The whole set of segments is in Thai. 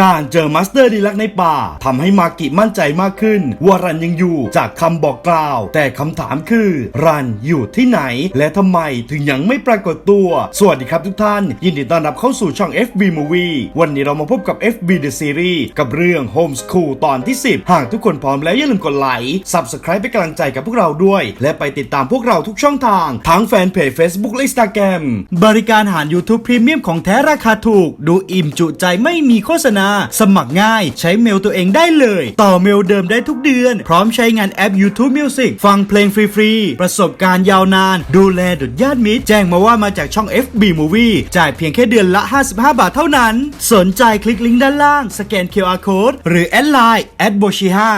การเจอมาสเตอร์ดีลักในป่าทำให้มากิมั่นใจมากขึ้น ว่ารันยังอยู่จากคำบอกกล่าว แต่คำถามคือ รันอยู่ที่ไหน และทำไมถึงยังไม่ปรากฏตัว สวัสดีครับทุกท่าน ยินดีต้อนรับเข้าสู่ช่อง FB Movie วันนี้เรามาพบกับ FB The Series กับเรื่อง Homeschool ตอนที่ 10 หากทุกคนพร้อมแล้วอย่าลืมกดไลค์ Subscribe เป็นกำลังใจกับพวกเราด้วย และไปติดตามพวกเราทุกช่องทางทั้งแฟนเพจ Facebook และ Instagram บริการหาร YouTube Premium ของแท้ราคาถูก ดูอิ่มจุใจไม่มีโฆษณาสมัครง่าย ใช้เมลตัวเองได้เลย ต่อเมลเดิมได้ทุกเดือน พร้อมใช้งานแอป YouTube Music ฟังเพลงฟรีๆ ประสบการณ์ยาวนาน ดูแลดุดญาติมิตรแจ้งมาว่ามาจากช่อง FB Movie จ่ายเพียงแค่เดือนละ 55 บาทเท่านั้น สนใจคลิกลิงก์ด้านล่าง สแกน QR Code หรือแอดไลน์แอดโบชิฮา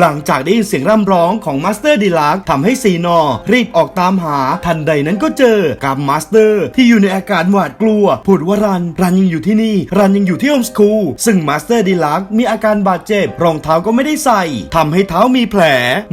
หลังจากได้ยินเสียงร่ำร้องของมาสเตอร์ดีลักทำให้ซีนอ รีบออกตามหาทันใดนั้นก็เจอกับมาสเตอร์ที่อยู่ในอาการหวาดกลัวพูดว่ารัน รันยังอยู่ที่นี่ รันยังอยู่ที่โฮมสคูลซึ่งมาสเตอร์ดีลักมีอาการบาดเจ็บ รองเท้าก็ไม่ได้ใส่ทำให้เท้ามีแผล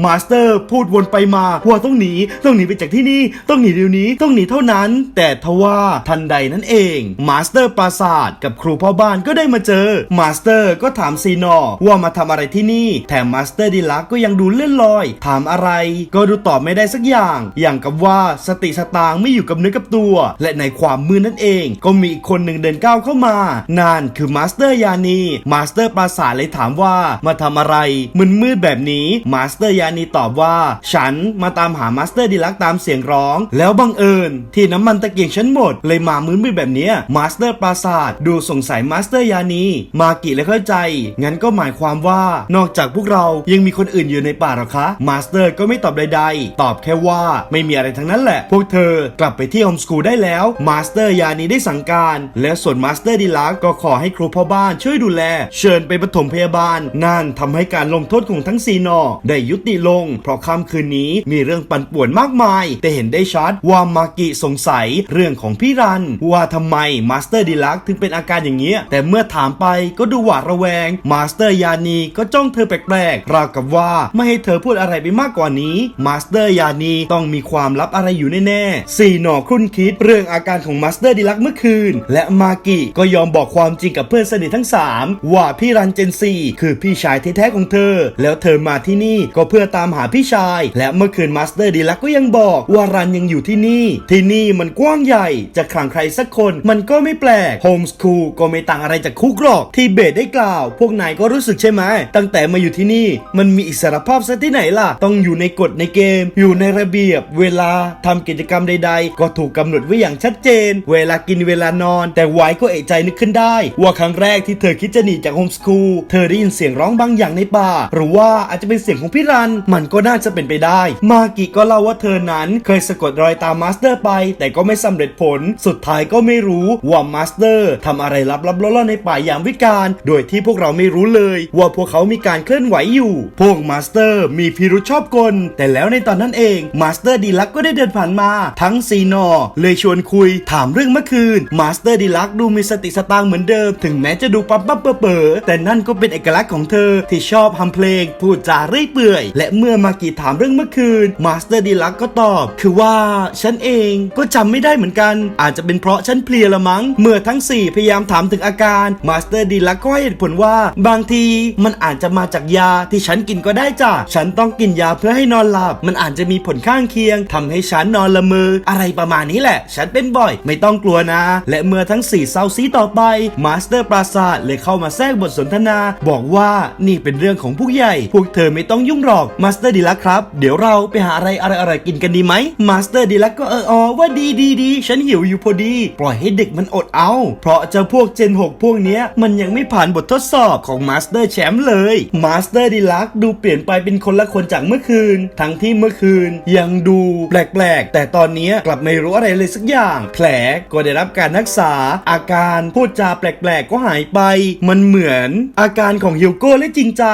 มาสเตอร์พูดวนไปมาว่าต้องหนี ต้องหนีไปจากที่นี่ ต้องหนีเดี๋ยวนี้ ต้องหนีเท่านั้น แต่ทว่าทันใดนั้นเอง มาสเตอร์ปราศาสตร์กับครูพ่อบ้านก็ได้มาเจอ มาสเตอร์ก็ถามซีนอว่ามาทำอะไรที่นี่ แถมมาสเตอร์ดีลักก็ยังดูเลื่อนลอย ถามอะไร ก็ดูตอบไม่ได้สักอย่าง อย่างกับว่าสติสตางไม่อยู่กับเนื้อกับตัว และในความมืดนั่นเอง ก็มีอีกคนหนึ่งเดินก้าวเข้ามานั่นคือมาสเตอร์ยานีมาสเตอร์ปราสาทเลยถามว่ามาทำอะไรมึนมืดแบบนี้มาสเตอร์ยานีตอบว่า ฉันมาตามหามาสเตอร์ดีลักตามเสียงร้อง แล้วบังเอิญ ที่น้ำมันตะเกียงฉันหมด เลยมามืนมืดแบบนี้มาสเตอร์ปราสาทดูสงสัยมาสเตอร์ยานีมากิเลยเข้าใจ งั้นก็หมายความว่านอกจากพวกเรายัังมีคนอื่นอยู่ในป่าหรอคะ มาสเตอร์ก็ไม่ตอบใดๆ ตอบแค่ว่าไม่มีอะไรทั้งนั้นแหละ พวกเธอกลับไปที่โฮมสกูลได้แล้ว มาสเตอร์ยานีได้สั่งการ และส่วนมาสเตอร์ดีลักก็ขอให้ครูพ่อบ้านช่วยดูแล เชิญไปปฐมพยาบาล นั่นทำให้การลงโทษของทั้งซีนอ ได้ยุติลง เพราะค่ำคืนนี้มีเรื่องปั่นป่วนมากมาย แต่เห็นได้ชัดว่ามากิสงสัยเรื่องของพี่รัน ว่าทำไมมาสเตอร์ดีลักถึงเป็นอาการอย่างเงี้ยแต่เมื่อถามไปก็ดูหวาดระแวง มาสเตอร์ยานีก็จ้องเธอแปลกๆราวกับว่าไม่ให้เธอพูดอะไรไปมากกว่านี้ มาสเตอร์ยานีต้องมีความลับอะไรอยู่แน่ๆสี่หน่อครุ่นคิดเรื่องอาการของมาสเตอร์ดีลักเมื่อคืน และมากิก็ยอมบอกความจริงกับเพื่อนสนิททั้ง 3 ว่าพี่รันเจนซีคือพี่ชายแท้ๆของเธอ แล้วเธอมาที่นี่ก็เพื่อตามหาพี่ชาย และเมื่อคืนมาสเตอร์ดีลักก็ยังบอกว่ารันยังอยู่ที่นี่ ที่นี่มันกว้างใหญ่จะขังใครสักคนมันก็ไม่แปลกโฮมสคูลก็ไม่ต่างอะไรจากคุกหรอกที่เบสได้กล่าว พวกนายก็รู้สึกใช่ไหมตั้งแต่มาอยู่ที่นี่มันมีอิสรภาพซะที่ไหนล่ะ ต้องอยู่ในกฎในเกม อยู่ในระเบียบ เวลาทำกิจกรรมใด ๆ ก็ถูกกำหนดไว้อย่างชัดเจน เวลากินเวลานอน แต่ไว้ก็เอะใจนึกขึ้นได้ ว่าครั้งแรกที่เธอคิดจะหนีจากโฮมสคูลเธอได้ยินเสียงร้องบางอย่างในป่า หรือว่าอาจจะเป็นเสียงของพี่รัน มันก็น่าจะเป็นไปได้ มากิก็เล่าว่าเธอนั้นเคยสะกดรอยตามมาสเตอร์ไป แต่ก็ไม่สำเร็จผล สุดท้ายก็ไม่รู้ว่ามาสเตอร์ทำอะไรลับๆล่อๆในป่าอย่ามวิกาลโดยที่พวกเราไม่รู้เลย ว่าพวกเขามีการเคลื่อนไหวอยู่พวกมาสเตอร์มีพิรุธชอบกล แต่แล้วในตอนนั้นเองมาสเตอร์ดีลักก็ได้เดินผ่านมา ทั้งซีนอเลยชวนคุยถามเรื่องเมื่อคืนมาสเตอร์ดีลักดูมีสติสตางค์เหมือนเดิม ถึงแม้จะดูปั๊บปั๊บเป๋อเปอแต่นั่นก็เป็นเอกลักษณ์ของเธอที่ชอบทำเพลง พูดจาเรื่อยเปื่อย และเมื่อมากีถามเรื่องเมื่อคืนมาสเตอร์ดีลักก็ตอบ คือว่าฉันเองก็จำไม่ได้เหมือนกัน อาจจะเป็นเพราะฉันเพลียละมั้งเมื่อทั้งสี่พยายามถามถึงอาการมาสเตอร์ดีลักก็ให้เหตุผลว่า บางทีมันอาจจะมาจากยาที่ฉันันกินก็ได้จ้ะฉันต้องกินยาเพื่อให้นอนหลับ มันอาจจะมีผลข้างเคียงทำให้ฉันนอนละเมออะไรประมาณนี้แหละ ฉันเป็นบ่อย ไม่ต้องกลัวนะ และเมื่อทั้งสี่เศร้าซีต่อไปมาสเตอร์ปราศาสตร์เลยเข้ามาแทรกบทสนทนา บอกว่านี่เป็นเรื่องของผู้ใหญ่ พวกเธอไม่ต้องยุ่งหรอกมาสเตอร์ดีลักครับ เดี๋ยวเราไปหาอะไรอะไรอะไรกินกันดีไหมมาสเตอร์ดีลักก็เออออว่าดีดีดีฉันหิวอยู่พอดี ปล่อยให้เด็กมันอดเอา เพราะเจ้าพวกเจน 6 พวกเนี้ยมันยังไม่ผ่านบททดสอบของมาสเตอร์แชมป์เลยมาสเตอร์ดีลักดูเปลี่ยนไปเป็นคนละคนจากเมื่อคืน ทั้งที่เมื่อคืน ยังดูแปลกๆ แต่ตอนนี้กลับไม่รู้อะไรเลยสักอย่าง แผลก็ได้รับการรักษา อาการพูดจาแปลกๆ ก็หายไป มันเหมือน อาการของฮิวโก้และจริงใจ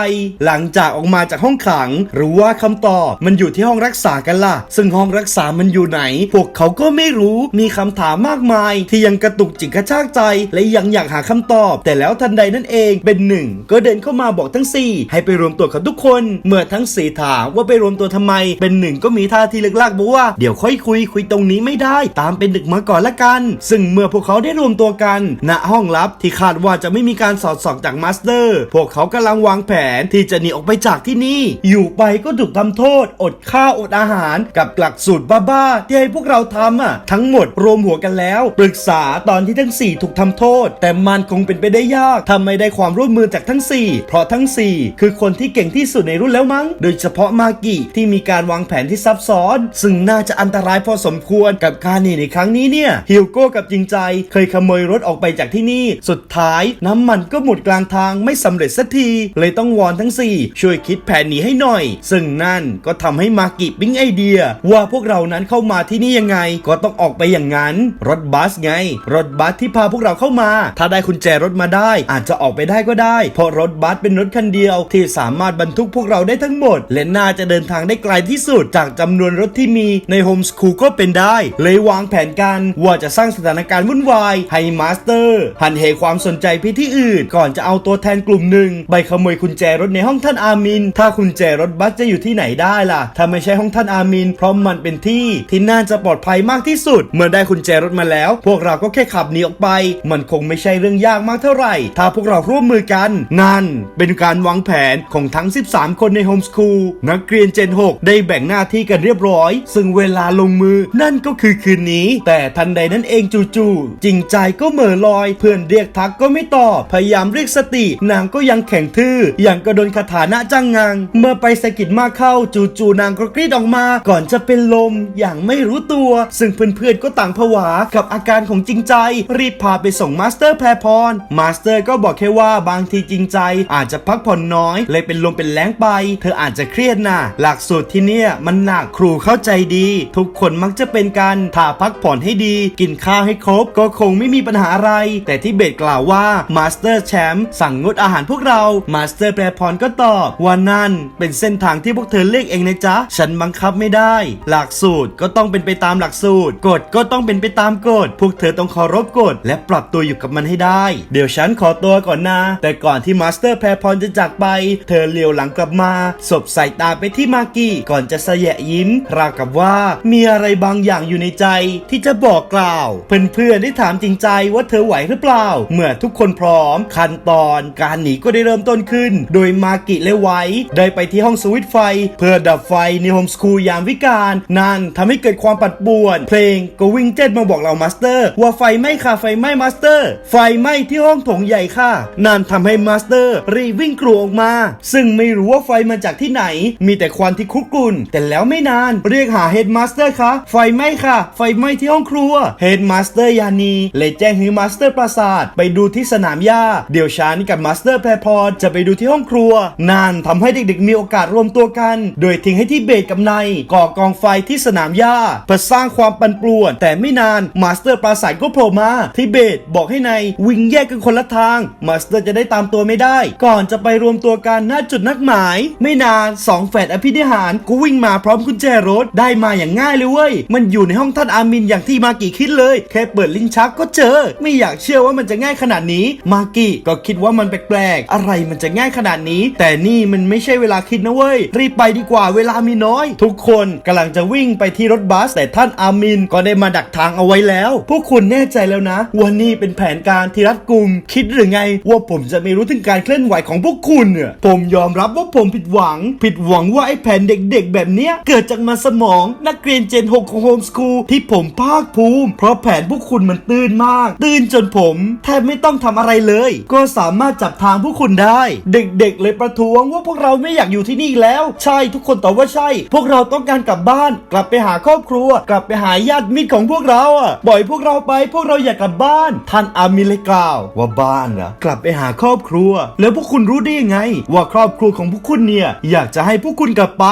หลังจากออกมาจากห้องขังหรือว่าคำตอบมันอยู่ที่ห้องรักษากันล่ะ ซึ่งห้องรักษามันอยู่ไหน พวกเขาก็ไม่รู้มีคำถามมากมาย ที่ยังกระตุกจิตกระชากใจ และยังอยากหาคำตอบ แต่แล้วทันใดนั่นเองเป็นหนึ่งก็เดินเข้ามาบอกทั้งสี่ให้ไปรวมตัวของทุกคน เมื่อทั้งสี่ถามว่าไปรวมตัวทำไม เป็นหนึ่งก็มีท่าทีเลึกลักบอกว่าเดี๋ยวค่อยคุยคุยตรงนี้ไม่ได้ ตามเป็นดึกมาก่อนละกัน ซึ่งเมื่อพวกเขาได้รวมตัวกันณห้องลับที่คาดว่าจะไม่มีการสอดส่องจากมาสเตอร์ พวกเขากำลังวางแผนที่จะหนีออกไปจากที่นี่ อยู่ไปก็ถูกทำโทษ อดข้าวอดอาหารกับหลักสูตรบ้าๆที่ให้พวกเราทำอะทั้งหมดรวมหัวกันแล้ว ปรึกษาตอนที่ทั้ง 4 ถูกทำโทษ แต่มันคงเป็นไปได้ยากทำไม่ได้ความร่วมมือจากทั้ง 4 เพราะทั้ง 4 คือคนที่เก่งที่สุดในรุ่นแล้วมั้ง โดยเฉพาะมากิที่มีการวางแผนที่ซับซ้อน ซึ่งน่าจะอันตรายพอสมควรกับการหนีในครั้งนี้เนี่ยฮิวโก้กับจริงใจ เคยขโมยรถออกไปจากที่นี่ สุดท้ายน้ำมันก็หมดกลางทางไม่สำเร็จสักที เลยต้องวอนทั้ง 4 ช่วยคิดแผนหนีให้หน่อย ซึ่งนั่นก็ทำให้มากิปิ๊งไอเดีย ว่าพวกเรานั้นเข้ามาที่นี่ยังไง ก็ต้องออกไปอย่างนั้น รถบัสไง รถบัสที่พาพวกเราเข้ามา ถ้าได้กุญแจรถมาได้ อาจจะออกไปได้ก็ได้ เพราะรถบัสเป็นรถคันเดียวที่สามารถบรรทุกพวกเราได้ทั้งหมด และน่าจะเดินทางได้ไกลที่สุด จากจำนวนรถที่มีในโฮมสคูลก็เป็นได้ เลยวางแผนกันว่าจะสร้างสถานการณ์วุ่นวายให้มาสเตอร์หันเหความสนใจไปที่อื่น ก่อนจะเอาตัวแทนกลุ่มหนึ่งไปขโมยกุญแจรถในห้องท่านอามิน ถ้ากุญแจรถบัสจะอยู่ที่ไหนได้ล่ะ ถ้าไม่ใช่ห้องท่านอามิน เพราะมันเป็นที่ที่น่าจะปลอดภัยมากที่สุด เมื่อได้กุญแจรถมาแล้ว พวกเราก็แค่ขับหนีออกไป มันคงไม่ใช่เรื่องยากมากเท่าไหร่ ถ้าพวกเราร่วมมือกัน นั่นเป็นการวางแผนของทั้ง้ง 13 คนในโฮมสคูลนักเรียนเจน 6 ได้แบ่งหน้าที่กันเรียบร้อย ซึ่งเวลาลงมือนั่นก็คือคืนนี้ แต่ทันใดนั้นเองจู่ๆจริงใจก็เหม่อลอย เพื่อนเรียกทักก็ไม่ตอบพยายามเรียกสติ นางก็ยังแข็งทื่ออย่างกระโดนคาถาหน้าจ้างงางเมื่อไปสะกิดมากเข้าจู่ๆนางก็กรีดออกมา ก่อนจะเป็นลมอย่างไม่รู้ตัว ซึ่งเพื่อนๆก็ต่างผวากับอาการของจริงใจ รีบพาไปส่งมาสเตอร์แพรพรมาสเตอร์ก็บอกแค่ว่าบางทีจริงใจอาจจะพักผ่อนน้อยเลยเป็นลมเป็นแรงไป เธออาจจะเครียดนะหลักสูตรที่เนี่ยมันหนักครูเข้าใจดี ทุกคนมักจะเป็นกันถ้าพักผ่อนให้ดี กินข้าวให้ครบ ก็คงไม่มีปัญหาอะไร แต่ที่เบสกล่าวว่ามาสเตอร์แชมป์สั่งงดอาหารพวกเรามาสเตอร์แพรพรก็ตอบว่านั่นเป็นเส้นทางที่พวกเธอเลือกเองนะจ๊ะ ฉันบังคับไม่ได้ หลักสูตรก็ต้องเป็นไปตามหลักสูตร กฎก็ต้องเป็นไปตามกฎ พวกเธอต้องเคารพกฎและปรับตัวอยู่กับมันให้ได้ เดี๋ยวฉันขอตัวก่อนนะ แต่ก่อนที่มาสเตอร์แพรพรจะจากไป เธอเลีียวหลังกลับมาสบสายตาไปที่มากี้ก่อนจะเสยะยิ้มราวกับว่ามีอะไรบางอย่างอยู่ในใจที่จะบอกกล่าว เพื่อนๆได้ถามจริงใจว่าเธอไหวหรือเปล่า เมื่อทุกคนพร้อม ขั้นตอนการหนีก็ได้เริ่มต้นขึ้น โดยมากิและไว้ได้ไปที่ห้องสวิตไฟ เพื่อดับไฟในโฮมสคูลยามวิกาลนั่นทำให้เกิดความปั่นป่วน เพลงก็วิ่งเจ็ดมาบอกเรามาสเตอร์ ว่าไฟไหม้ค่ะไฟไหม้มาสเตอร์ ไฟไหม้ที่ห้องถงใหญ่ค่ะ นั่นทำให้มาสเตอร์รีวิ่งกรูออกมา ซึ่งไม่รู้ว่าไฟมาจากที่ไหน มีแต่ควันที่คุกกลุ่น แต่แล้วไม่นาน เรียกหาเฮดมาสเตอร์คะไฟไหม้ค่ะ ไฟไหม้ที่ห้องครัวเฮดมาสเตอร์ยานีเลยแจ้งให้มาสเตอร์ปราสาทไปดูที่สนามหญ้า เดี๋ยวฉันกับมาสเตอร์แพรพรจะไปดูที่ห้องครัวนั่นทำให้เด็กๆมีโอกาสรวมตัวกัน โดยทิ้งให้ที่เบสกับนายก่อกองไฟที่สนามหญ้าเพื่อสร้างความปั่นป่วน แต่ไม่นานมาสเตอร์ปราสาทก็โผล่มาที่เบสบอกให้นายวิ่งแยกกันคนละทาง มาสเตอร์จะได้ตามตัวไม่ได้ ก่อนจะไปรวมตัวกันหน้าจุดนัดหมาย ไม่นานสองแฝดอภินิหารก็วิ่งมาพร้อมกุญแจรถได้มาอย่างง่ายเลยเว้ย มันอยู่ในห้องท่านอามินอย่างที่มากี่คิดเลย แค่เปิดลิ้นชักก็เจอ ไม่อยากเชื่อว่ามันจะง่ายขนาดนี้ มากี้ก็คิดว่ามันแปลกๆ อะไรมันจะง่ายขนาดนี้ แต่นี่มันไม่ใช่เวลาคิดนะเว้ย รีบไปดีกว่าเวลามีน้อย ทุกคนกำลังจะวิ่งไปที่รถบัส แต่ท่านอามินก็ได้มาดักทางเอาไว้แล้ว พวกคุณแน่ใจแล้วนะว่านี่เป็นแผนการที่รัดกุม คิดหรือไง ว่าผมจะไม่รู้ถึงการเคลื่อนไหวของพวกคุณเนี่ยผมยออมรับว่าผมผิดหวัง ผิดหวังว่าไอ้แผนเด็กๆ แบบเนี้ย เกิดจากมาสมอง นักเรียนเจน 6 ของโฮมสคูลที่ผมภาคภูมิ เพราะแผนพวกคุณมันตื่นมาก ตื่นจนผมแทบไม่ต้องทำอะไรเลย ก็สามารถจับทางพวกคุณได้ เด็กๆ เลยประท้วงว่าพวกเราไม่อยากอยู่ที่นี่แล้ว ใช่ทุกคนตอบว่าใช่ พวกเราต้องการกลับบ้าน กลับไปหาครอบครัว กลับไปหาญาติมิตรของพวกเราอะปล่อยพวกเราไปพวกเราอยากกลับบ้าน ท่านอามิเลกล่าวว่าบ้านเหรอกลับไปหาครอบครัว แล้วพวกคุณรู้ได้ยังไง ว่าครอบครัวของพวกคุณเนี่ย อยากจะให้พวกคุณกลับไป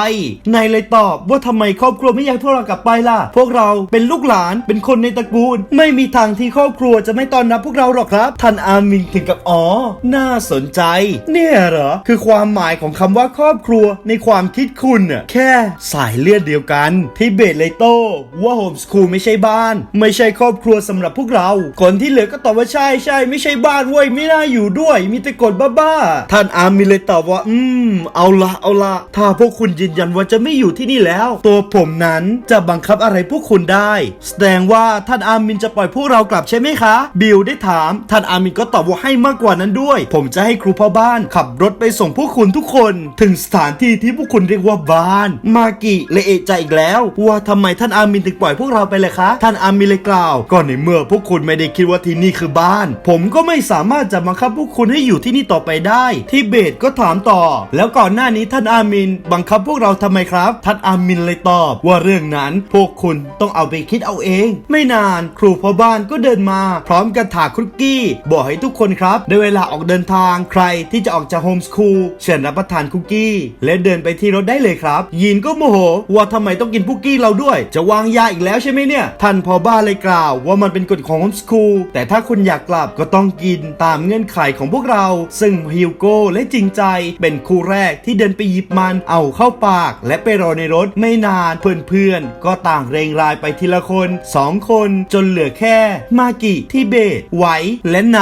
นายเลยตอบว่าทำไมครอบครัวไม่อยากพวกเรากลับไปล่ะ พวกเราเป็นลูกหลานเป็นคนในตระกูล ไม่มีทางที่ครอบครัวจะไม่ต้อนรับพวกเราหรอกครับ ท่านอามินถึงกับอ๋อ น่าสนใจ เนี่ยเหรอ คือความหมายของคำว่าครอบครัวในความคิดคุณน่ะแค่สายเลือดเดียวกันที่เบสเลยโตว่าโฮมสคูลไม่ใช่บ้าน ไม่ใช่ครอบครัวสำหรับพวกเรา คนที่เหลือก็ตอบว่าใช่ใช่ไม่ใช่บ้านเว้ยไม่น่าอยู่ด้วย มีแต่กฎบ้าๆท่านอามินเลยตอบว่าอือืม เอาละเอาละถ้าพวกคุณยืนยันว่าจะไม่อยู่ที่นี่แล้ว ตัวผมนั้นจะบังคับอะไรพวกคุณได้ แสดงว่าท่านอามินจะปล่อยพวกเรากลับใช่ไหมคะ บิลได้ถาม ท่านอามินก็ตอบว่าให้มากกว่านั้นด้วย ผมจะให้ครูพ่อบ้าน ขับรถไปส่งพวกคุณทุกคน ถึงสถานที่ที่พวกคุณเรียกว่าบ้าน มากิเลยเอะใจอีกแล้ว ว่าทำไมท่านอามินถึงปล่อยพวกเราไปเลยคะ ท่านอามินเลยกล่าวก็ในเมื่อพวกคุณไม่ได้คิดว่าที่นี่คือบ้าน ผมก็ไม่สามารถจะบังคับพวกคุณให้อยู่ที่นี่ต่อไปได้ ที่เบสก็ถามต่อแล้วก่อนหน้านี้ท่านอามิน บังคับพวกเราทำไมครับ ท่านอามินเลยตอบ ว่าเรื่องนั้นพวกคุณต้องเอาไปคิดเอาเอง ไม่นานครูพ่อบ้านก็เดินมา พร้อมกับถาคุกกี้บอกให้ทุกคนครับได้เวลาออกเดินทางใครที่จะออกจากโฮมสคูลเชิญรับประทานคุกกี้และเดินไปที่รถได้เลยครับยินก็โมโห ว่าทำไมต้องกินคุกกี้เราด้วย จะวางยาอีกแล้วใช่ไหมเนี่ย ท่านพ่อบ้านเลยกล่าว ว่ามันเป็นกฎของโฮมสคูลแต่ถ้าคุณอยากกลับก็ต้องกินตามเงื่อนไขของพวกเรา ซึ่งฮิวโก้และจริงใจเป็นคู่แรกที่เดินไปหยิบมันเอาเข้าปาก และไปรอในรถไม่นานเพื่อนๆก็ต่างเรงรายไปทีละคนสองคนจนเหลือแค่ มากิที่เบสไว้และไน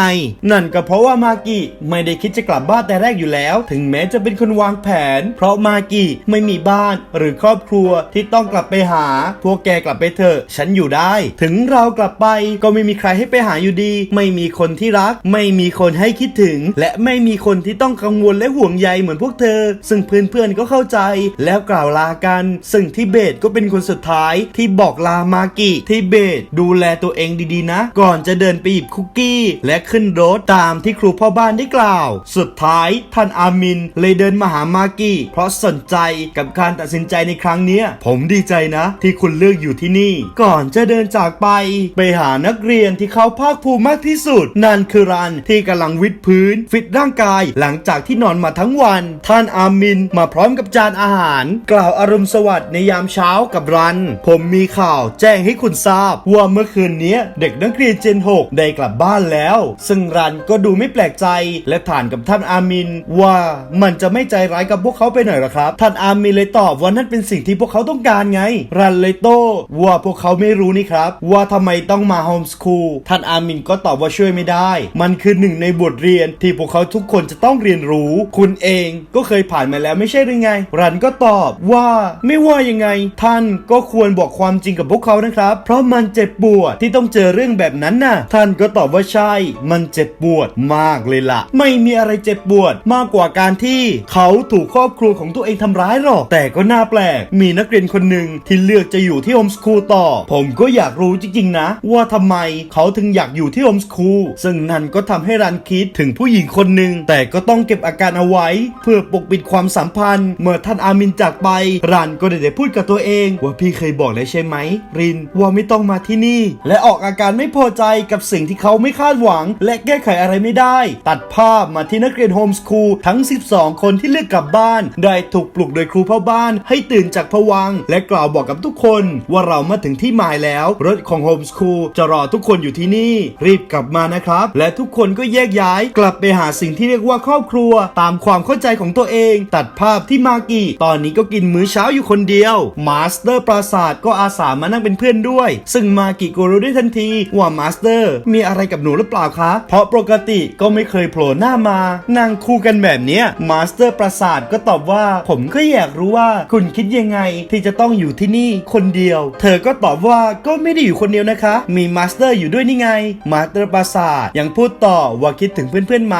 นั่นก็เพราะว่ามากิไม่ได้คิดจะกลับบ้านแต่แรกอยู่แล้ว ถึงแม้จะเป็นคนวางแผน เพราะมากิไม่มีบ้านหรือครอบครัวที่ต้องกลับไปหา พวกแกกลับไปเถอะ ฉันอยู่ได้ ถึงเรากลับไปก็ไม่มีใครให้ไปหาอยู่ดี ไม่มีคนที่รัก ไม่มีคนให้คิดถึง และไม่มีคนที่ต้องกังวลและห่วงใยเหมือนพวกเธอ ซึ่งเพื่อนๆก็เข้าใจแล้วกล่าวลากัน ซึ่งทิเบตก็เป็นคนสุดท้ายที่บอกลามากิทิเบตดูแลตัวเองดีๆนะ ก่อนจะเดินไปหยิบคุกกี้และขึ้นรถตามที่ครูพ่อบ้านได้กล่าว สุดท้ายท่านอามินเลยเดินมาหามากิเพราะสนใจกับการตัดสินใจในครั้งนี้ผมดีใจนะ ที่คุณเลือกอยู่ที่นี่ ก่อนจะเดินจากไป ไปหานักเรียนที่เขาภาคภูมิมากที่สุด นั่นคือรันที่กำลังวิดพื้น ฟิตร่างกายหลังจากที่นอนมาทั้งวันท่านอามินมาพร้อมกับจานอาหาร กล่าวอารมณ์สวัสดิ์ในยามเช้ากับรัน ผมมีข่าวแจ้งให้คุณทราบ ว่าเมื่อคืนนี้เด็กนักเรียนเจน 6 ได้กลับบ้านแล้ว ซึ่งรันก็ดูไม่แปลกใจ และถามกับท่านอามิน ว่ามันจะไม่ใจร้ายกับพวกเขาไปหน่อยหรอครับ ท่านอามินเลยตอบว่านั่นเป็นสิ่งที่พวกเขาต้องการไง รันเลยโต้ว่าพวกเขาไม่รู้นี่ครับ ว่าทำไมต้องมาโฮมสคูลท่านอามินก็ตอบว่าช่วยไม่ได้ มันคือหนึ่งในบทเรียนที่พวกเขาทุกคนจะต้องเรียนรู้ คุณเองก็เคยผ่านมาแล้วไม่ใช่หรือไง รันก็ตอบว่าไม่ว่ายังไง ท่านก็ควรบอกความจริงกับพวกเขานะครับ เพราะมันเจ็บปวดที่ต้องเจอเรื่องแบบนั้นน่ะ ท่านก็ตอบว่าใช่ มันเจ็บปวดมากเลยล่ะ ไม่มีอะไรเจ็บปวดมากกว่าการที่เขาถูกครอบครัวของตัวเองทำร้ายหรอก แต่ก็น่าแปลก มีนักเรียนคนหนึ่งที่เลือกจะอยู่ที่โฮมสคูลต่อ ผมก็อยากรู้จริงๆนะ ว่าทำไมเขาถึงอยากอยู่ที่โฮมสคูลซึ่งนั่นก็ทำให้รันคิดถึงผู้หญิงคนหนึ่งแต่ก็ต้องเก็บอาการเอาไว้เพื่อปกปิดความสัมพันธ์ เมื่อท่านอามินจากไปรันก็ได้พูดกับตัวเอง ว่าพี่เคยบอกแล้วใช่ไหม รินว่าไม่ต้องมาที่นี่ และออกอาการไม่พอใจกับสิ่งที่เขาไม่คาดหวัง และแก้ไขอะไรไม่ได้ ตัดภาพมาที่นักเรียนโฮมสคูลทั้ง 12 คนที่เลือกกลับบ้าน ได้ถูกปลุกโดยครูพ่อบ้านให้ตื่นจากผวัง และกล่าวบอกกับทุกคน ว่าเรามาถึงที่หมายแล้ว รถของโฮมสคูลจะรอทุกคนอยู่ที่นี่ รีบกลับมานะครับ และทุกคนก็แยกย้ายกลับไปหาสิ่งที่เรียกว่าครอบครัวตามความเข้าใจของตัวเอง ตัดภาพที่มากิตอนนี้ก็กินมื้อเช้าอยู่คนเดียว มาสเตอร์ปราศาสตร์ก็อาสามานั่งเป็นเพื่อนด้วย ซึ่งมากิก็รู้ได้ทันทีว่ามาสเตอร์ มีอะไรกับหนูหรือเปล่าคะ เพราะปกติก็ไม่เคยโผล่หน้ามา นั่งคู่กันแบบเนี้ยมาสเตอร์ปราศาสตร์ก็ตอบว่า ผมก็อยากรู้ว่าคุณคิดยังไงที่จะต้องอยู่ที่นี่คนเดียว เธอก็ตอบว่าก็ไม่ได้อยู่คนเดียวนะคะ มีมาสเตอร์อยู่ด้วยนี่ไง มาสเตอร์ปราศาสตร์ยังพูดต่อว่าคิดถึงเพื่อนๆไหม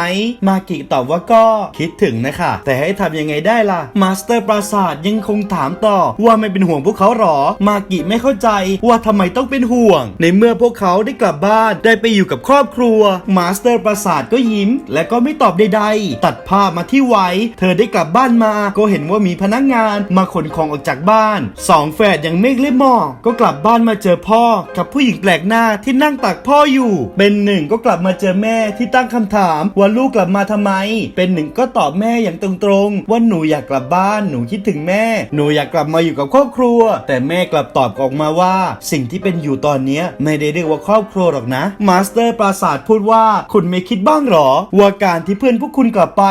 มากิตอบว่าก็คิดถึงนะคะ แต่ให้ทำยังไงได้ล่ะ มาสเตอร์ปราศาสตร์ยังคงถามต่อ ว่าไม่เป็นห่วงพวกเขาหรอ มากิไม่เข้าใจว่าทำไมต้องเป็นห่วง ในเมื่อพวกเขาได้กลับบ้านได้ไปอยู่กับครอบครัว มาสเตอร์ปราศาสตร์ก็ยิ้ม และก็ไม่ตอบใดๆ ตัดภาพมาที่ไว้ เธอได้กลับบ้านมา ก็เห็นว่ามีพนักงานมาขนของออกจากบ้านสองแฝดย่างเมฆและหมอกก็กลับบ้านมาเจอพ่อ กับผู้หญิงแปลกหน้าที่นั่งตักพ่ออยู่ เป็นหนึ่งก็กลับมาเจอแม่ที่ตั้งคำถามว่าลูกกลับมาทำไม เป็นหนึ่งก็ตอบแม่ม่อย่างตรงๆ ว่าหนูอยากกลับบ้านหนูคิดถึงแม่ หนูอยากกลับมาอยู่กับครอบครัว แต่แม่กลับตอบออกมาว่า สิ่งที่เป็นอยู่ตอนนี้ไม่ได้เรียกว่าครอบครัวหรอกนะ มาสเตอร์ปราศาสตร์พูดว่าคุณไม่คิดบ้างหรอ ว่าการที่เพื่อนพวกคุณกลับไป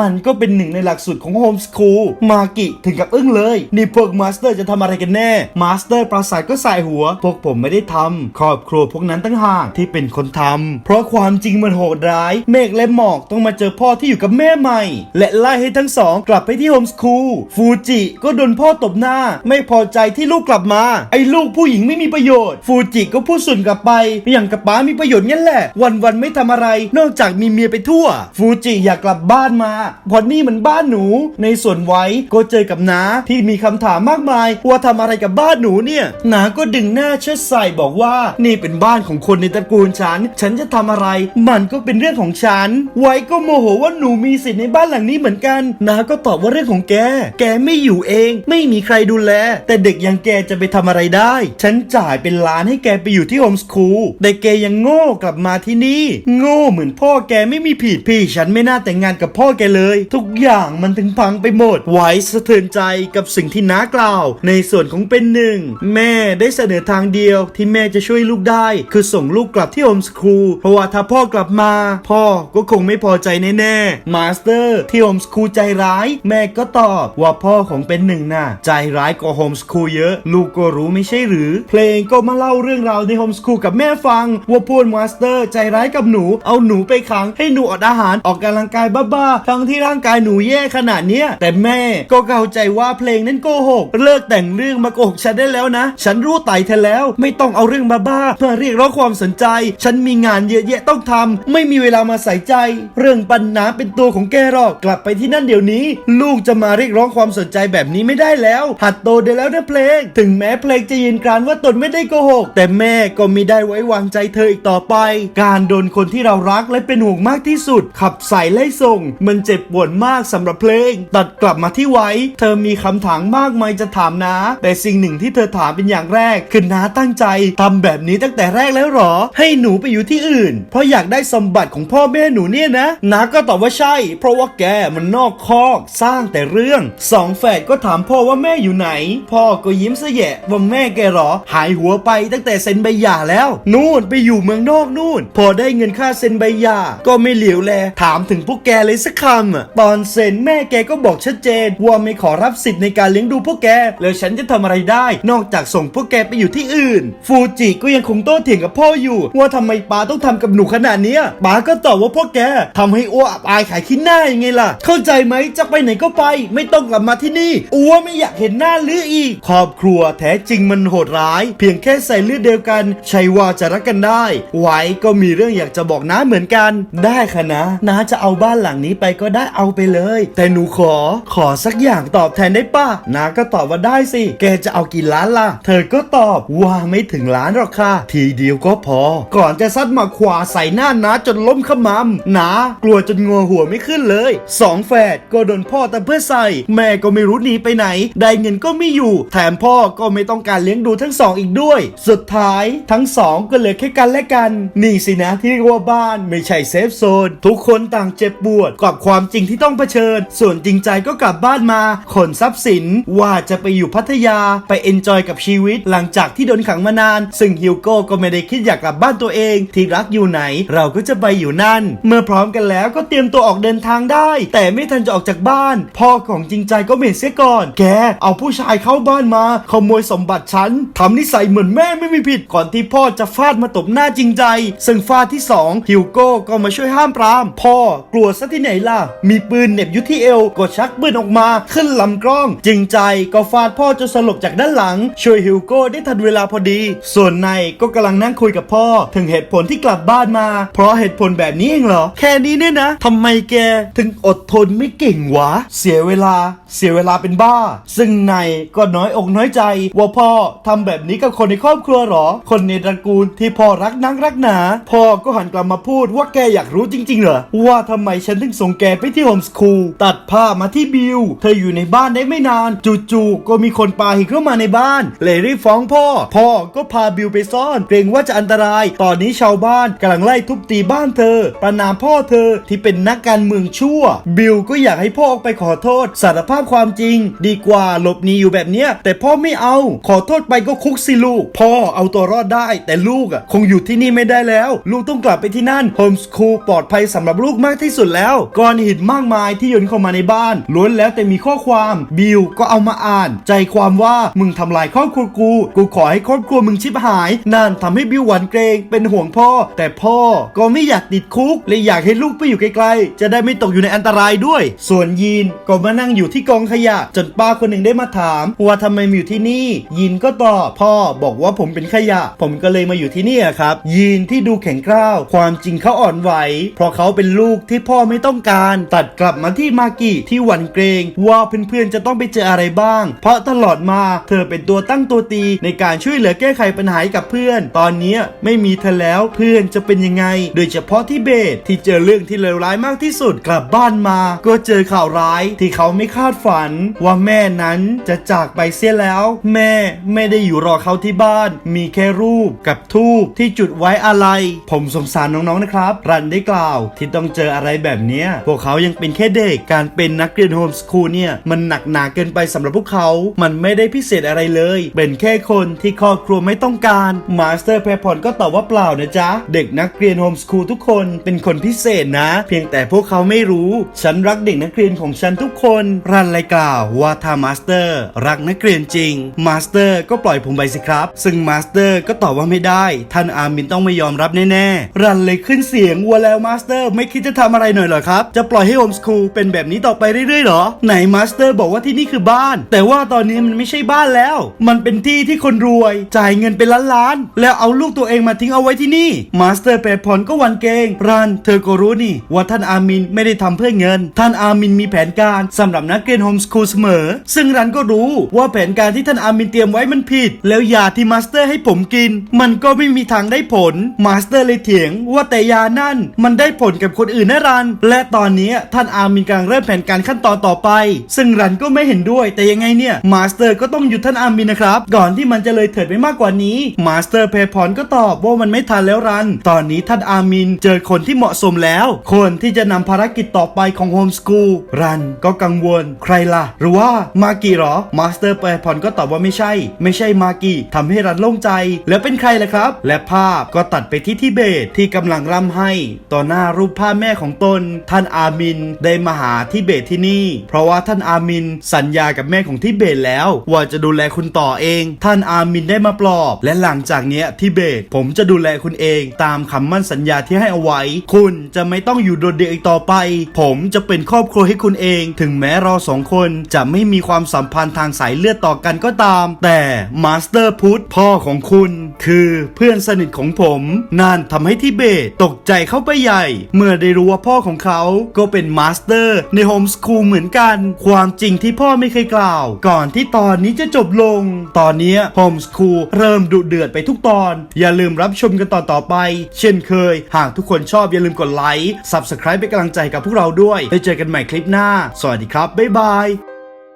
มันก็เป็นหนึ่งในหลักสูตรของโฮมสคูลมากิถึงกับอึ้งเลย นี่พวกมาสเตอร์จะทำอะไรกันแน่มาสเตอร์ปราศาสตร์ก็สายหัว พวกผมไม่ได้ทำครอบครัวพวกนั้นตั้งห่างที่เป็นคนทำเพราะความจริงมันโหดร้าย เมฆและหมอกต้องมาเจอพ่อที่อยู่กับแม่ใหม่และไล่ให้ทั้งสองกลับไปที่โฮมสคูลฟูจิก็โดนพ่อตบหน้า ไม่พอใจที่ลูกกลับมา ไอ้ลูกผู้หญิงไม่มีประโยชน์ ฟูจิก็พูดส่วนกลับไปอย่างกับป้ามีประโยชน์งั้นแหละ วันๆไม่ทำอะไร นอกจากมีเมียไปทั่ว ฟูจิอยากกลับบ้านมาพรนี่มันบ้านหนู ในส่วนไว้ก็เจอกับน้าที่มีคำถามมากมายว่าทำอะไรกับบ้านหนูเนี่ยน้าก็ดึงหน้าเชิดใส่บอกว่านี่เป็นบ้านของคนในตระกูลฉัน ฉันจะทำอะไร มันก็เป็นเรื่องของฉัน ไว้ก็โมโหว่าหนูมีสิทธิ์ในบ้านหลังนี้เหมือนกันน้าก็ตอบว่าเรื่องของแก แกไม่อยู่เอง ไม่มีใครดูแล แต่เด็กอย่างแกจะไปทำอะไรได้ ฉันจ่ายเป็นล้านให้แกไปอยู่ที่โฮมสคูลแต่แกยังโง่กลับมาที่นี่ โง่เหมือนพ่อแกไม่มีผิดพี่ ฉันไม่น่าแต่งงานกับพ่อแกเลย ทุกอย่างมันถึงพังไปหมด ไว้สะเทือนใจกับสิ่งที่น้ากล่าว ในส่วนของเป็นหนึ่งแม่ได้เสนอทางเดียวที่แม่จะช่วยลูกได้ คือส่งลูกกลับที่โฮมสคูลเพราะว่าถ้าพ่อกลับมา พ่อก็คงไม่พอใจแน่ๆมาสเตอร์ที่โฮมสคูลใจร้าย แม่ก็ตอบว่าพ่อของเป็นหนึ่งน่ะใจร้ายกว่าโฮมสคูลเยอะ ลูกก็รู้ไม่ใช่หรือ เพลงก็มาเล่าเรื่องราวในโฮมสคูลกับแม่ฟัง ว่าพวกมาสเตอร์ ใจร้ายกับหนู เอาหนูไปขังให้หนูอดอาหารออกกำลังกายบ้าๆทั้งที่ร่างกายหนูแย่ขนาดเนี้ยแต่แม่ก็เข้าใจว่าเพลงนั้นโกหก เลิกแต่งเรื่องมาโกหกฉันได้แล้วนะ ฉันรู้ไต่เธอแล้ว ไม่ต้องเอาเรื่องบ้าๆเพื่อเรียกร้องความสนใจ ฉันมีงานเยอะแยะต้องทำไม่มีเวลามาใส่ใจ เรื่องปัญหาเป็นตัวของแกหรอกลับไปที่นั่นเดี๋ยวนี้ ลูกจะมาเรียกร้องความสนใจแบบนี้ไม่ได้แล้ว หัดโตได้แล้วนะเพลง ถึงแม้เพลงจะยืนกรานว่าตนไม่ได้โกหก แต่แม่ก็ไม่ได้ไว้วางใจเธออีกต่อไป การโดนคนที่เรารักและเป็นห่วงมากที่สุด ขับใส่ไล่ส่ง มันเจ็บปวดมากสำหรับเพลง ตัดกลับมาที่ไว้ เธอมีคำถามมากมายจะถามนะ แต่สิ่งหนึ่งที่เธอถามเป็นอย่างแรกคือน้าตั้งใจทำแบบนี้ตั้งแต่แรกแล้วหรอ ให้หนูไปอยู่ที่อื่น เพราะอยากได้สมบัติของพ่อแม่หนูเนี่ยนะน้าก็ตอบว่าใช่ เพราะว่าแกมันนอกคอกสร้างแต่เรื่องสองแฝดก็ถามพ่อว่าแม่อยู่ไหน พ่อก็ยิ้มเสยะว่าแม่แกหรอ หายหัวไปตั้งแต่เซ็นใบหย่าแล้ว นู่นไปอยู่เมืองนอกนู่น พอได้เงินค่าเซ็นใบหย่าก็ไม่เหลียวแล ถามถึงพวกแกเลยสักคำอะตอนเซ็นแม่แกก็บอกชัดเจน ว่าไม่ขอรับสิทธิ์ในการเลี้ยงดูพวกแก แล้วฉันจะทำอะไรได้ นอกจากส่งพวกแกไปอยู่ที่อื่น ฟูจิก็ยังคงโต้เถียงกับพ่ออยู่ ว่าทำไมป้าต้องทำกับหนูขนาดนี้ป้าก็ตอบว่าพวกแกทำให้อ้วอับอายขายขี้หน้ายังไงล่ะเข้าใจไหมจะไปไหนก็ไป ไม่ต้องกลับมาที่นี่อ้วไม่อยากเห็นหน้าลืออีก ครอบครัวแท้จริงมันโหดร้าย เพียงแค่ใส่เลือดเดียวกันใช่ว่าจะรักกันได้ ไว้ก็มีเรื่องอยากจะบอกน้าเหมือนกัน ได้ค่ะนะน้าจะเอาบ้านหลังนี้ไปก็ได้เอาไปเลย แต่หนูขอ ขอสักอย่างตอบแทนได้ป่ะน้าก็ตอบว่าได้สิ แกจะเอากี่ล้านล่ะ เธอก็ตอบว่าไม่ถึงล้านหรอกค่ะ ทีเดียวก็พอ ก่อนจะซัดมาขวาใส่หน้าน้าจนล้มขมำน้ากลัวจนงัวหัวไม่ขึ้นเลยสองแฝดก็โดนพ่อแต่เพื่อใส่ แม่ก็ไม่รู้หนีไปไหน ได้เงินก็ไม่อยู่ แถมพ่อก็ไม่ต้องการเลี้ยงดูทั้งสองอีกด้วย สุดท้ายทั้งสองก็เหลือแค่กันและกัน นี่สินะที่เรียกว่าบ้านไม่ใช่เซฟโซน ทุกคนต่างเจ็บปวดกับความจริงที่ต้องเผชิญ ส่วนจริงใจก็กลับบ้านมาขนทรัพย์สินว่าจะไปอยู่พัทยาไปเอนจอยกับชีวิต หลังจากที่โดนขังมานาน ซึ่งฮิวโก้ก็ไม่ได้คิดอยากกลับบ้านตัวเอง ที่รักอยู่ไหน เราก็จะไปอยู่นั่น เมื่อพร้อมกันแล้วก็เตรียมตัวออกเดินทางได้แต่ไม่ทันจะออกจากบ้าน พ่อของจริงใจก็เห็นเสียก่อน แกเอาผู้ชายเข้าบ้านมาขโมยสมบัติฉันทำนิสัยเหมือนแม่ไม่มีผิด ก่อนที่พ่อจะฟาดมาตบหน้าจริงใจ ซึ่งฟาดที่สองฮิวโก้ก็มาช่วยห้ามปราม พ่อกลัวซะที่ไหนล่ะ มีปืนเหน็บอยู่ที่เอวก็ชักปืนออกมาขึ้นลำกล้อง จริงใจก็ฟาดพ่อจนสลบจากด้านหลัง ช่วยฮิวโก้ได้ทันเวลาพอดี ส่วนนายก็กำลังนั่งคุยกับพ่อ ถึงเหตุผลที่กลับบ้านมา เพราะเหตุผลแบบนี้เองเหรอ แค่นี้เนี่ยนะทำไมแกถึงอดอดทนไม่เก่งวะ เสียเวลา เสียเวลาเป็นบ้า ซึ่งนายก็น้อยอกน้อยใจ ว่าพ่อทำแบบนี้กับคนในครอบครัวหรอ คนในตระกูลที่พ่อรักนักรักหนา พ่อก็หันกลับมาพูดว่าแกอยากรู้จริงๆเหรอ ว่าทำไมฉันถึงส่งแกไปที่โฮมสคูลตัดผ้ามาที่บิว เธออยู่ในบ้านได้ไม่นาน จู่ๆก็มีคนปาหินเข้ามาในบ้าน เลยรีบฟ้องพ่อ พ่อก็พาบิวไปซ่อนเกรงว่าจะอันตราย ตอนนี้ชาวบ้านกำลังไล่ทุบตีบ้านเธอ ประนามพ่อเธอที่เป็นนักการเมืองชั่วบิวก็อยากให้พ่อออกไปขอโทษสารภาพความจริง ดีกว่าหลบหนีอยู่แบบเนี้ย แต่พ่อไม่เอา ขอโทษไปก็คุกสิลูก พ่อเอาตัวรอดได้ แต่ลูกอะคงอยู่ที่นี่ไม่ได้แล้ว ลูกต้องกลับไปที่นั่นโฮมสคูลปลอดภัยสำหรับลูกมากที่สุดแล้วก้อนหินมากมายที่โยนเข้ามาในบ้านล้วนแล้วแต่มีข้อความบิวก็เอามาอ่าน ใจความว่ามึงทำลายครอบครัวกู กูขอให้ครอบครัวมึงชิบหายนั่นทำให้บิวหวั่นเกรงเป็นห่วงพ่อ แต่พ่อก็ไม่อยากติดคุกเลยอยากให้ลูกไปอยู่ไกลๆจะได้ไม่ตกอยู่ในอันตรายด้วย ส่วนยีนก็มานั่งอยู่ที่กองขยะ จนป้าคนหนึ่งได้มาถามว่าทำไมมาอยู่ที่นี่ ยีนก็ตอบพ่อบอกว่าผมเป็นขยะ ผมก็เลยมาอยู่ที่นี่ครับ ยีนที่ดูแข็งกร้าว ความจริงเขาอ่อนไหว เพราะเขาเป็นลูกที่พ่อไม่ต้องการ ตัดกลับมาที่มากิที่หวั่นเกรงว่าเพื่อนๆจะต้องไปเจออะไรบ้าง เพราะตลอดมาเธอเป็นตัวตั้งตัวตีในการช่วยเหลือแก้ไขปัญหาให้กับเพื่อน ตอนนี้ไม่มีเธอแล้วเพื่อนจะเป็นยังไง โดยเฉพาะที่เบสที่เจอเรื่องที่เลวร้ายมากที่สุดกลับบ้านมา ก็เจอข่าวร้ายที่เขาไม่คาดฝัน ว่าแม่นั้นจะจากไปเสียแล้ว แม่ไม่ได้อยู่รอเขาที่บ้าน มีแค่รูปกับทูบที่จุดไว้อะไร ผมสงสารน้องๆนะครับ รันได้กล่าวที่ต้องเจออะไรแบบนี้พวกเขายังเป็นแค่เด็กการเป็นนักเรียนโฮมสคูลเนี่ยมันหนักหนาเกินไปสำหรับพวกเขา มันไม่ได้พิเศษอะไรเลย เป็นแค่คนที่ครอบครัวไม่ต้องการมาสเตอร์แพรพอนก็ตอบว่าเปล่านะจ๊ะ เด็กนักเรียนโฮมสคูลทุกคนเป็นคนพิเศษนะ เพียงแต่พวกเขาไม่รู้ฉันรักเด็กนักเรียนของฉันทุกคนรันเลยกล่าวว่าถ้ามาสเตอร์ รักนักเรียนจริง มาสเตอร์ก็ปล่อยผมไปสิครับ ซึ่งมาสเตอร์ก็ตอบว่าไม่ได้ ท่านอามินต้องไม่ยอมรับแน่ๆ รันเลยขึ้นเสียงวัวแล้วมาสเตอร์ไม่คิดจะทำอะไรหน่อยหรอครับ จะปล่อยให้โฮมสคูลเป็นแบบนี้ต่อไปเรื่อยๆหรอ ไหนมาสเตอร์บอกว่าที่นี่คือบ้าน แต่ว่าตอนนี้มันไม่ใช่บ้านแล้ว มันเป็นที่ที่คนรวย จ่ายเงินเป็นล้านๆ แล้วเอาลูกตัวเองมาทิ้งเอาไว้ที่นี่ มาสเตอร์แปรพรก็วันเกงรันเธอก็รู้นี่ว่าท่านอามินไม่ได้ทำเพื่อเงิน ท่านอามินมีแผนการสำหรับนักเรียนโฮมสคูลเสมอ ซึ่งรันก็รู้ว่าแผนการที่ท่านอามินเตรียมไว้มันผิด แล้วยาที่มาสเตอร์ให้ผมกิน มันก็ไม่มีทางได้ผล มาสเตอร์เลยเถียงว่าแต่ยานั่น มันได้ผลกับคนอื่นนะรัน และตอนนี้ท่านอามินกำลังเริ่มแผนการขั้นตอนต่อไป ซึ่งรันก็ไม่เห็นด้วย แต่ยังไงเนี่ยมาสเตอร์ก็ต้องหยุดท่านอามินนะครับ ก่อนที่มันจะเลยเถิดไปมากกว่านี้ มาสเตอร์เพย์พรก็ตอบว่ามันไม่ทันแล้วรัน ตอนนี้ท่านอามินเจอคนที่เหมาะสมแล้ว คนที่จะนำภารกิจต่อไปของโฮมสกูลรันก็กังวล ใครล่ะ หรือว่ามากีหรอมาสเตอร์เพย์พรก็ตอบว่าไม่ใช่ ไม่ใช่มากีทำให้รันโล่งใจ แล้วเป็นใครล่ะครับ และภาพก็ตัดไปที่ทิเบตที่กำลังร่ำให้ ต่อหน้ารูปภาพแม่ของตน ท่านอามินได้มาหาทิเบตที่นี่ เพราะว่าท่านอามินสัญญากับแม่ของทิเบตแล้ว ว่าจะดูแลคุณต่อเอง ท่านอามินได้มาปลอบ และหลังจากเนี้ยทิเบตผมจะดูแลคุณเอง ตามคำมั่นสัญญาที่ให้เอาไว้ คุณจะไม่ต้องอยู่โดดเดี่ยวอีกต่อไป ผมมจะเป็นครอบครัวให้คุณเอง ถึงแม้เราสองคนจะไม่มีความสัมพันธ์ทางสายเลือดต่อกันก็ตาม แต่มาสเตอร์พุทธพ่อของคุณ คือเพื่อนสนิทของผมนั่นทำให้ทิเบตตกใจเข้าไปใหญ่ เมื่อได้รู้ว่าพ่อของเขาก็เป็นมาสเตอร์ในโฮมสคูลเหมือนกัน ความจริงที่พ่อไม่เคยกล่าว ก่อนที่ตอนนี้จะจบลง ตอนนี้โฮมสคูลเริ่มดุเดือดไปทุกตอน อย่าลืมรับชมกันตอนต่อไป เช่นเคย หากทุกคนชอบอย่าลืมกดไลค์ Subscribe เป็นกำลังใจกับพวกเราด้วยแล้วเจอกันใหม่คลิปหน้า สวัสดีครับ บ๊ายบาย